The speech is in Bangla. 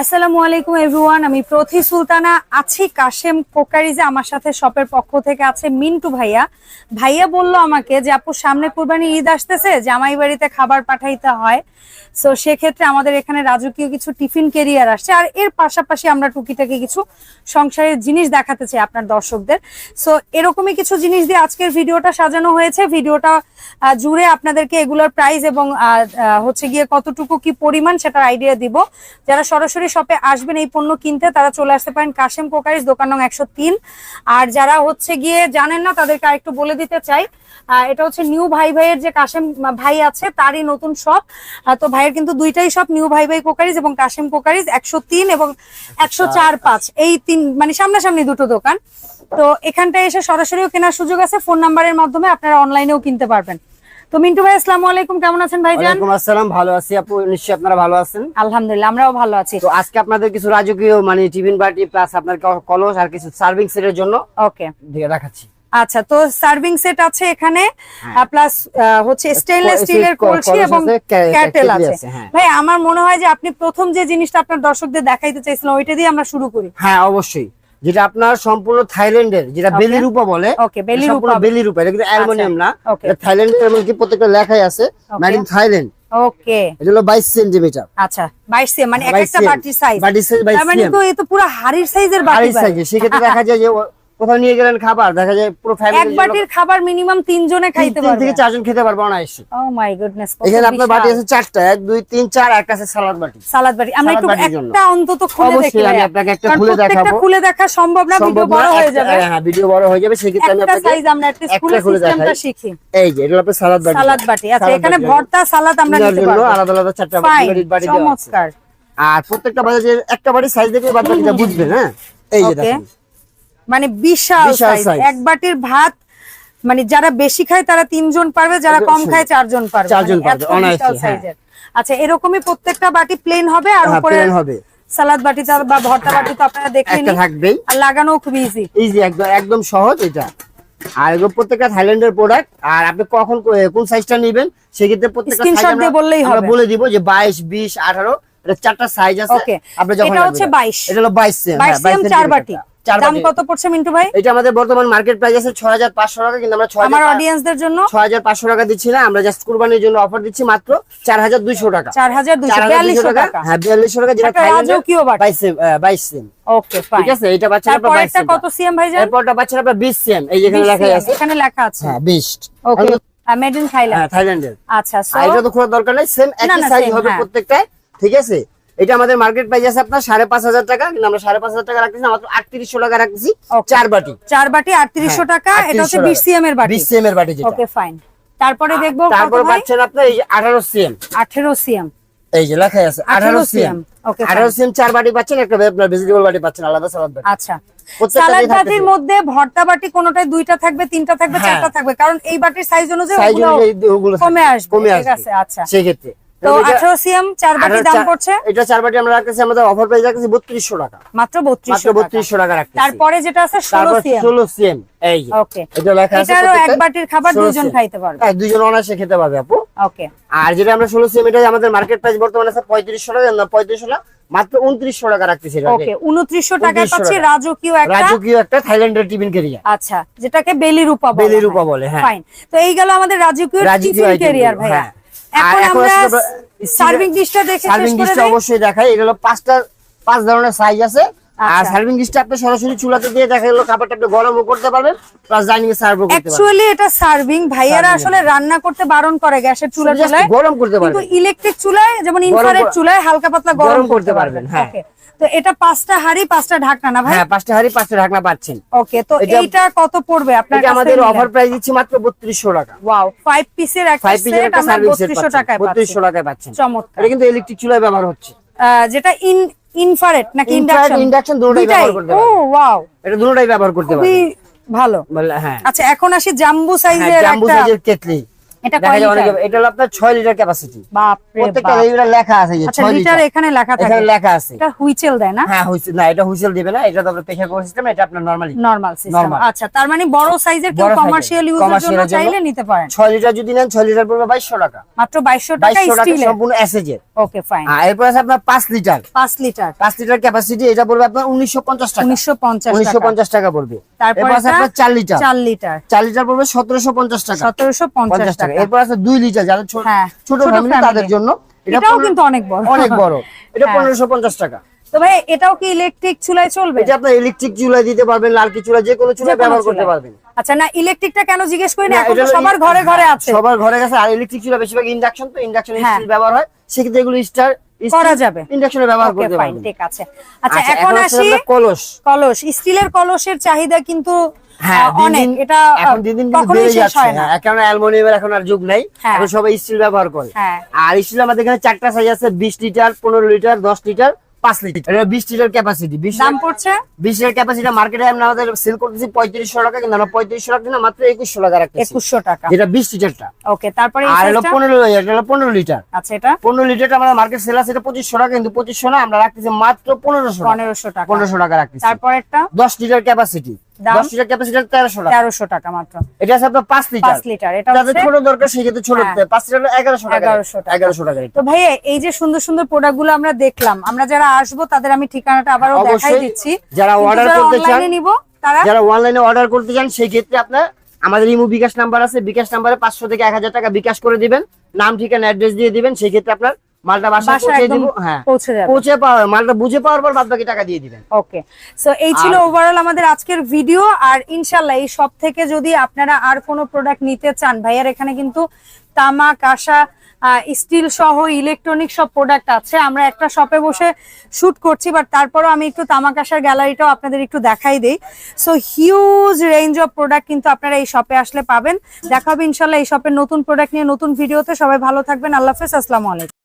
আসসালামু আলাইকুম এভরিওয়ান আমি প্রথি সুলতানা আছি কাশেম কোকারিজে, আমার সাথে শপের পক্ষ থেকে আছে মিন্টু ভাইয়া। ভাইয়া বলল আমাকে যে, আপু, সামনে কুরবানি ঈদ আসতেছে, জামাই বাড়িতে খাবার পাঠাইতে হয়। সো সেক্ষেত্রে আমাদের এখানে রাজকীয় কিছু টিফিন কেরিয়ার আসছে। আর এর পাশাপাশি আমরা টুকিটাকি কিছু সংসারের জিনিস দেখাতে চাই আপনার দর্শকদের। সো এরকমই কিছু জিনিস দিয়ে আজকের ভিডিওটা সাজানো হয়েছে। ভিডিওটা জুড়ে আপনাদেরকে এগুলোর প্রাইস এবং হচ্ছে গিয়ে কতটুকু কি পরিমাণ সেটার আইডিয়া দিব। যারা সরাসরি শপে আসবেন এই পণ্য কিনতে, তারা চলে আসতে পারেন কাশেম কোকারিস, দোকান নং একশো তিন। আর যারা হচ্ছে গিয়ে জানেন না, তাদেরকে আরেকটু বলে দিতে চাই। এটা হচ্ছে নিউ ভাই ভাইয়ের যে কাশেম ভাই আছে, তারই নতুন শপ তো ভাইয়ের কিন্তু দুইটাই শপ নিউ ভাই ভাই কোকারিজ এবং কাশেম কোকারিজ একশো তিন এবং একশো চার পাঁচ। এই তিন মানে সামনাসামনি দুটো দোকান। তো এখানটায় এসে সরাসরিও কেনার সুযোগ আছে, ফোন নাম্বারের মাধ্যমে আপনারা অনলাইনেও কিনতে পারবেন। তো মিন্টু ভাই আসসালামু আলাইকুম। কেমন আছেন ভাইজান? ওয়ালাইকুম আসসালাম ভালো আছি আপু। নিশ্চয়ই আপনারা ভালো আছেন? আলহামদুলিল্লাহ আমরাও ভালো আছি। তো আজকে আপনাদের কিছু রাজকীয় মানে টিফিন বাটি প্লাস আপনার কলস আর কিছু সার্ভিং সেটের জন্য ওকে। দিয়ে দেখাচ্ছি। আচ্ছা তো সার্ভিং সেট আছে এখানে হ্যাঁ। প্লাস হচ্ছে স্টেনলেস স্টিলের কলসি এবং ক্যাটেল আছে। আছে, হ্যাঁ। ভাই আমার মনে হয় যে আপনি প্রথম যে জিনিসটা আপনার দর্শকদের দেখাইতে চাইছিলেন ওইটা দিয়ে আমরা শুরু করি। হ্যাঁ অবশ্যই। যেটা আপনার সম্পূর্ণ থাইল্যান্ডের যেটা. বেলি। রূপা বলে সম্পূর্ণ বেলি। রূপা এটা কিন্তু অ্যালুমিনিয়াম না। থাইল্যান্ড এমনকি প্রত্যেকটা লেখাই আছে ম্যাডিন থাইল্যান্ড ওকে এটা হলো বাইশ সেন্টিমিটার। আচ্ছা 22 সিএম মানে এক একটা cm সাইজ বাটির size 22 তার মানে তো এ তো পুরো হাড়ির সাইজের বাটি সাইজে সেক্ষেত্রে দেখা যায় যে কোথাও নিয়ে গেলেন খাবার? দেখা যায় পুরো ফ্যামিলি এক বাটির খাবার মিনিমাম তিনজনে খাইতে তিন পারবে। থেকে চারজন খেতে পারব অনায়াসে। ও মাই গুডনেস এখানে আপনার বাটি আছে চারটা এক দুই তিন চার একটা আছে সালাদ বাটি। সালাদ বাটি। আমরা একটু একটা অন্তত খুলে দেখি অবশ্যই আমি আপনাকে একটা খুলে দেখাবো। খুলে দেখা সম্ভব না ভিডিও বড় হয়ে যাবে। হ্যাঁ ভিডিও বড় হয়ে যাবে সেক্ষেত্রে আমি একটা আপনাকে সাইজ আমরা একটা একটা খুলে সিস্টেমটা। শিখি। এই যে এটা আপনার সালাদ বাটি। সালাদ বাটি। আচ্ছা এখানে। ভর্তা সালাদ আমরা নিতে পারব। আলাদা আলাদা চারটা বাটি বাটি চমৎকার। আর প্রত্যেকটা বাজারে একটা বাড়ির সাইজ দেখে বাদ বাকিটা বুঝবেন হ্যাঁ? এই যে. দেখেন। মানে বিশাল এক বাটির ভাত মানে যারা বেশি খায় তারা তিনজন পারবে যারা কম খায় চারজন পারবে। চারজন মানে পারবে, হ্যাঁ। আচ্ছা এরকমই প্রত্যেকটা বাটি প্লেন হবে আর হ্যাঁ, উপরে হবে। সালাদ বাটিটা বা ভর্তা বাটি তো আপনারা দেখলেন থাকবেই। আর লাগানো খুব ইজি ইজি একদম একদম সহজ এটা। আর এগুলো প্রত্যেকটা থাইল্যান্ডের প্রোডাক্ট আর আপনি কখন কোন সাইজটা নেবেন সেক্ষেত্রে প্রত্যেকটা size দিয়ে বললেই হবে। বলে দিব যে বাইশ বিশ আঠারো এটা চারটা সাইজ আছে। আপনি যখন এটা হচ্ছে এটা। 22 এটা হলো বাইশ সেম 22 সিএম চার বাটি। দাম কত পড়ছে মিন্টু ভাই? এটা আমাদের বর্তমান মার্কেট প্রাইস আছে ছয় হাজার পাঁচশো টাকা কিন্তু আমরা ছয় আমার অডিয়েন্সদের জন্য? ছয় হাজার পাঁচশো টাকা দিচ্ছি না আমরা জাস্ট কুরবানির জন্য অফার দিচ্ছি মাত্র চার হাজার দুইশো টাকা। চার হাজার দুশো চার হাজার বিয়াল্লিশশো দুইশো টাকা টাকা। হ্যাঁ বিয়াল্লিশশো টাকা যেটা একটা থাইল্যান্ডের রাজকীয় বাটি। বাইশ সেম ওকে ফাইন ঠিক আছে? এটা আপনার কত সিএম ভাই এরপরটা আপনার সেম এই যেখানে লেখা আছে। এখানে লেখা আছে। হ্যাঁ বিশ। ওকে মেড ইন থাইল্যান্ড হ্যাঁ থাইল্যান্ডের আচ্ছা সো এটা তো খোলার দরকার নাই সেম একই সাইজ হবে হ্যাঁ। ঠিক আছে? এটা আমাদের মার্কেট প্রাইস আছে আপনার সাড়ে পাঁচ হাজার টাকা কিন্তু আমরা সাড়ে পাঁচ হাজার টাকা রাখতেছি না, মাত্র আটত্রিশশো টাকা রাখতেছি। চার বাটি। চার বাটি আটত্রিশশো টাকা এটা হচ্ছে বিশ সিএম এর বাটি। বিশ সেম এর বাটি ওকে ফাইন তারপরে দেখব তারপর পাচ্ছেন আপনার এই আঠারো সিএম আঠেরো সিএম এই যে লেখা আছে 18 আঠারো সিএম আঠারো সিএম চার বাটি পাচ্ছেন একটা আপনার ভেজিটেবল বাটি পাচ্ছেন আলাদা সালাদ বাটি। আচ্ছা। সালাদ বাটির মধ্যে ভর্তা বাটি কোনটায় দুইটা থাকবে তিনটা থাকবে হ্যাঁ। চারটা থাকবে কারণ এই বাটির সাইজ অনুযায়ী কমে আসবে কমে আসবে। আচ্ছা। সেক্ষেত্রে। তো এটা- আঠারো সিএম চার বাটি দাম পড়ছে। এটা চার বাটি আমরা রাখতেছি আমাদের অফার প্রাইস রাখতেছি বত্রিশশো টাকা। মাত্র মাত্র বত্রিশশো বত্রিশশো টাকা রাখতেছি। তারপরে যেটা আছে ষোলো তারপর সিএম। ষোলো সিএম এই ওকে। এটা লেখা আছে এটারও এক বাটির খাবার দুজন খাইতে পারবে। হ্যাঁ দুজন অনায়াসে খেতে পারবে আপু। ওকে। আর যেটা আমরা ষোলো সিএম এটা আমাদের মার্কেট প্রাইস বর্তমানে আছে টাকা না টাকা মাত্র উনত্রিশশো টাকা রাখতেছি এটা ওকে 2900 পাচ্ছি রাজকীয় একটা রাজকীয় একটা থাইল্যান্ডের টিফিন কেরিয়া আচ্ছা যেটাকে বেলি রূপা বলে বেলি রূপা বলে, হ্যাঁ। ফাইন তো এই গেল আমাদের রাজকীয় টিফিন ভাইয়া। হ্যাঁ। এখন আমরা সার্ভিং ডিশটা দেখে সার্ভিং ডিশটা অবশ্যই দেখাই। এগুলো হলো পাঁচটা পাঁচ ধরনের সাইজ আছে। আর আচ্ছা। সার্ভিং ডিশটা আপনি সরাসরি চুলাতে দিয়ে দেখা গেলো খাবারটা আপনি গরমও করতে পারবেন প্লাস ডাইনিং এ সার্ভও করতে পারবেন। অ্যাকচুয়ালি এটা সার্ভিং ভাইয়ারা আসলে রান্না করতে বারণ করে গ্যাসের চুলা চুলায়। গরম করতে কিন্তু ইলেকট্রিক চুলায় যেমন ইনফ্রারেড চুলায় হালকা পাতলা গরম করতে পারবেন পারবেন, হ্যাঁ। তো এটা পাঁচটা হাড়ি পাঁচটা ঢাকনা না ভাই? হ্যাঁ পাঁচটা হাড়ি পাঁচটা ঢাকনা পাচ্ছেন। ওকে তো এটা- এইটা কত পড়বে আপনার কাছে আমাদের অফার প্রাইস দিচ্ছি মাত্র বত্রিশশো টাকা। ওয়াও ফাইভ পিসের একটা সেট আমরা সার্ভিং সেট বত্রিশশো টাকায় পাচ্ছি। বত্রিশশো টাকায় পাচ্ছেন। চমৎকার। এটা কিন্তু ইলেকট্রিক চুলায় ব্যবহার হচ্ছে। যেটা ইন ইনফ্রারেড নাকি ইন্ডাকশন ইন্ডাকশন দুটোই? ব্যবহার করতে ও ওয়াও এটা দুটোই ব্যবহার করতে ভালো। হ্যাঁ। আচ্ছা এখন আসি জাম্বু সাইজের জাম্বু একটা সাইজের কেটলি। এটা দেখা কয় লিটার? এটা হলো আপনার ছয় লিটার ক্যাপাসিটি বাপ রে প্রত্যেকটা বাপ। লেখা আছে যে আচ্ছা লিটার লিটার। এখানে লেখা থাকে? এখানে লেখা আছে। এটা হুইচেল দেয় না? হ্যাঁ হুইসেল না এটা হুইসেল দিবে না এটা তো আপনার প্রেসার কুকার সিস্টেম এটা আপনার নরমালি নরমাল সিস্টেম আচ্ছা তার মানে বড় সাইজের কেউ বড় size এর, কমার্শিয়াল ইউজের জন্য চাইলে নিতে পারেন। লিটার যদি নেন ছয় লিটার পড়বে টাকা। মাত্র 2200 টাকা সম্পূর্ণ ওকে ফাইন আর এরপর আছে আপনার পাঁচ লিটার। 5 লিটার। লিটার ক্যাপাসিটি এটা পড়বে আপনার উনিশশো পঞ্চাশ টাকা। 1950 উনিশশো টাকা। পঞ্চাশ টাকা পড়বে। তারপর আছে চার লিটার। 4 লিটার। চার লিটার পড়বে সতেরোশো পঞ্চাশ টাকা। 1750 পঞ্চাশ টাকা। এরপর আছে দুই লিটার যাদের ছোট ছোট ফ্যামিলি তাদের জন্য। এটাও কিন্তু অনেক বড়। অনেক বড়। এটা। পনেরোশো পঞ্চাশ টাকা। তো ভাই এটাও কি ইলেকট্রিক চুলায় চলবে? এটা ইলেকট্রিক দিতে পারবেন লালকি চুলা যে কোনো ব্যবহার করতে পারবেন। আচ্ছা না ইলেকট্রিকটা কেন জিজ্ঞেস করি না এখন সবার ঘরে ঘরে আছে। সবার ঘরে আর ইলেকট্রিক চুলা বেশিরভাগ ইন্ডাকশন তো ইন্ডাকশন হ্যাঁ। স্টিল ব্যবহার হয়। সেক্ষেত্রে এগুলো স্টার করা যাবে। ইন্ডাকশনে ব্যবহার করতে পারবেন। ঠিক আছে। আচ্ছা আচ্ছা এখন এখন আসি আসি কলস। কলস। স্টিলের কলসের চাহিদা কিন্তু হ্যাঁ অনেক। এটা এখন দিন দিন বেড়ে যাচ্ছে। না। এখন অ্যালুমিনিয়ামের এখন আর যুগ নাই। হ্যাঁ। এখন সবাই স্টিল ব্যবহার করে। হ্যাঁ। আর স্টিল আমাদের এখানে চারটা সাইজ আছে বিশ লিটার পনেরো লিটার দশ লিটার। পাঁচ লিটার। এটা বিশ লিটার ক্যাপাসিটি বিশ দাম পড়ছে? বিশ লিটার ক্যাপাসিটি মার্কেটে আমরা আমাদের সেল করতেছি টাকা কিন্তু আমরা পঁয়ত্রিশশো টাকা না মাত্র টাকা রাখতেছি। টাকা। যেটা লিটারটা। ওকে তারপরে আর হলো এটা হলো লিটার। আচ্ছা এটা? লিটারটা আমাদের মার্কেট সেল আছে এটা পঁচিশশো টাকা কিন্তু পঁচিশশো না আমরা রাখতেছি মাত্র পনেরোশো টাকা। পনেরোশো টাকা। রাখতেছি। তারপরেরটা? দশ লিটার ক্যাপাসিটি দাম? দশ লিটার ক্যাপাসিটি তেরোশো টাকা। তেরোশো টাকা মাত্র। এটা আছে আপনার পাঁচ লিটার। পাঁচ লিটার এটা যাদের ছোট দরকার সেক্ষেত্রে ছোট। লিটার হলো এগারোশো টাকা 1100 টাকা। এগারোশো টাকা তো ভাইয়া এই যে সুন্দর সুন্দর প্রোডাক্ট আমরা দেখলাম আমরা যারা আসব তাদের আমি ঠিকানাটা আবারও দেখাই দিচ্ছি। যারা যারা করতে চান, নিব তারা যারা অনলাইনে অর্ডার করতে চান সেই ক্ষেত্রে আপনার আমাদের ইমো বিকাশ নাম্বার আছে। বিকাশ নাম্বারে পাঁচশো থেকে এক হাজার টাকা বিকাশ করে দিবেন। নাম ঠিকানা অ্যাড্রেস দিয়ে দিবেন। সেই ক্ষেত্রে আপনার মালটা বাসায় বাসা পৌঁছে দিব হ্যাঁ। পৌঁছে যাবে। পৌঁছে পাওয়া মালটা বুঝে পাওয়ার পর বাদ বাকি টাকা দিয়ে দিবেন। ওকে সো এই ছিল ওভারঅল আমাদের আজকের ভিডিও আর ইনশাল্লাহ এই সব থেকে যদি আপনারা আর কোনো প্রোডাক্ট নিতে চান ভাইয়ার এখানে কিন্তু তামা কাঁসা স্টিল সহ ইলেকট্রনিক সব প্রোডাক্ট আছে। আমরা একটা শপে বসে শুট করছি বাট তারপরও আমি একটু তামা কাঁসার গ্যালারিটাও আপনাদের একটু দেখাই দিই। So huge range of product কিন্তু আপনারা এই শপে আসলে পাবেন। দেখা হবে ইনশাল্লাহ এই শপের নতুন প্রোডাক্ট নিয়ে নতুন ভিডিওতে সবাই ভালো থাকবেন। আল্লাহ হাফেজ। আসসালামু আলাইকুম।